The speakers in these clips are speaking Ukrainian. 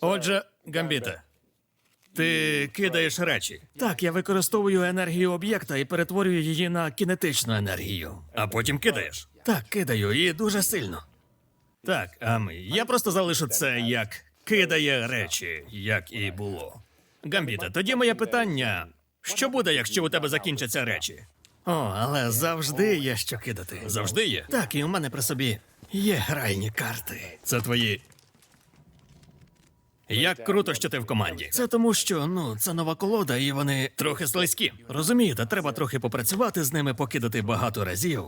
Отже, Гамбіте, ти кидаєш речі. Так, я використовую енергію об'єкта і перетворюю її на кінетичну енергію. А потім кидаєш. Так, кидаю і дуже сильно. Так, а я просто залишу це як кидає речі, як і було. Гамбіте, тоді моє питання: що буде, якщо у тебе закінчаться речі? О, але завжди є що кидати. Завжди є? Так, і у мене при собі є гральні карти. Це твої. Як круто, що ти в команді. Це тому, що ну це нова колода, і вони трохи слизькі. Розумієте, треба трохи попрацювати з ними, покидати багато разів.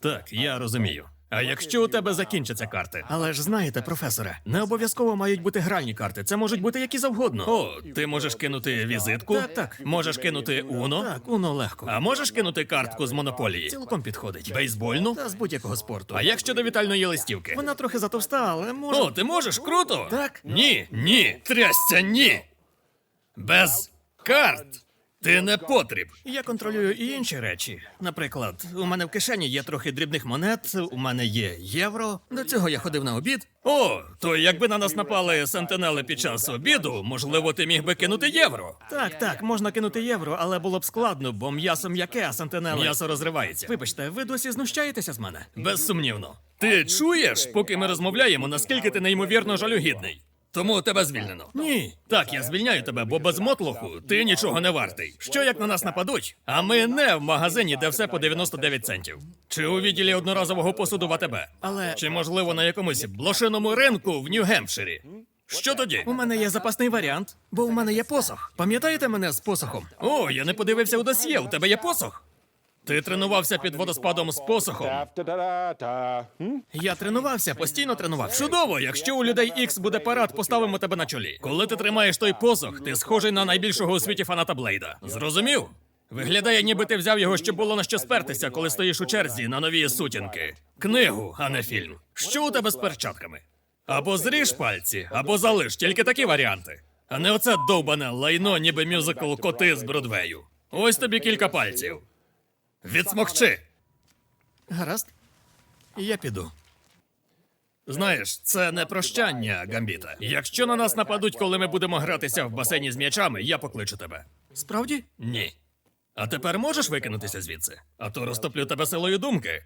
Так, я розумію. А якщо у тебе закінчаться карти? Але ж знаєте, професоре, не обов'язково мають бути гральні карти. Це можуть бути які завгодно. О, ти можеш кинути візитку? Так, так. Можеш кинути Уно? Так, Уно легко. А можеш кинути картку з монополії? Цілком підходить. Бейсбольну? Та з будь-якого спорту. А як щодо вітальної листівки? Вона трохи затовста, але може. О, ти можеш? Круто! Так. Ні, ні, трясця, ні. Без карт. Ти не потріб. Я контролюю і інші речі. Наприклад, у мене в кишені є трохи дрібних монет, у мене є євро. До цього я ходив на обід. О, то якби на нас напали сентинели під час обіду, можливо, ти міг би кинути євро. Так, так, можна кинути євро, але було б складно, бо м'ясо м'яке, а сентинели... М'ясо розривається. Вибачте, ви досі знущаєтеся з мене? Безсумнівно. Ти чуєш, поки ми розмовляємо, наскільки ти неймовірно жалюгідний? Тому тебе звільнено. Ні. Так, я звільняю тебе, бо без мотлоху ти нічого не вартий. Що як на нас нападуть? А ми не в магазині, де все по 99 центів. Чи у відділі одноразового посуду в АТБ? Але чи можливо на якомусь блошиному ринку в Нью-Гемпширі? Що тоді? У мене є запасний варіант, бо у мене є посох. Пам'ятаєте мене з посохом? О, я не подивився у досьє. У тебе є посох? Ти тренувався під водоспадом з посохом. Я тренувався, постійно тренувався. Чудово, якщо у людей Ікс буде парад, поставимо тебе на чолі. Коли ти тримаєш той посох, ти схожий на найбільшого у світі фаната Блейда. Зрозумів? Виглядає, ніби ти взяв його, щоб було на що спертися, коли стоїш у черзі на нові сутінки. Книгу, а не фільм. Що у тебе з перчатками? Або зріж пальці, або залиш, тільки такі варіанти. А не оце довбане лайно, ніби мюзикл коти з Бродвею. Ось тобі кілька пальців. Відсмокчи. Гаразд. Я піду. Знаєш, це не прощання, Гамбіта. Якщо на нас нападуть, коли ми будемо гратися в басейні з м'ячами, я покличу тебе. Справді? Ні. А тепер можеш викинутися звідси? А то розтоплю тебе силою думки.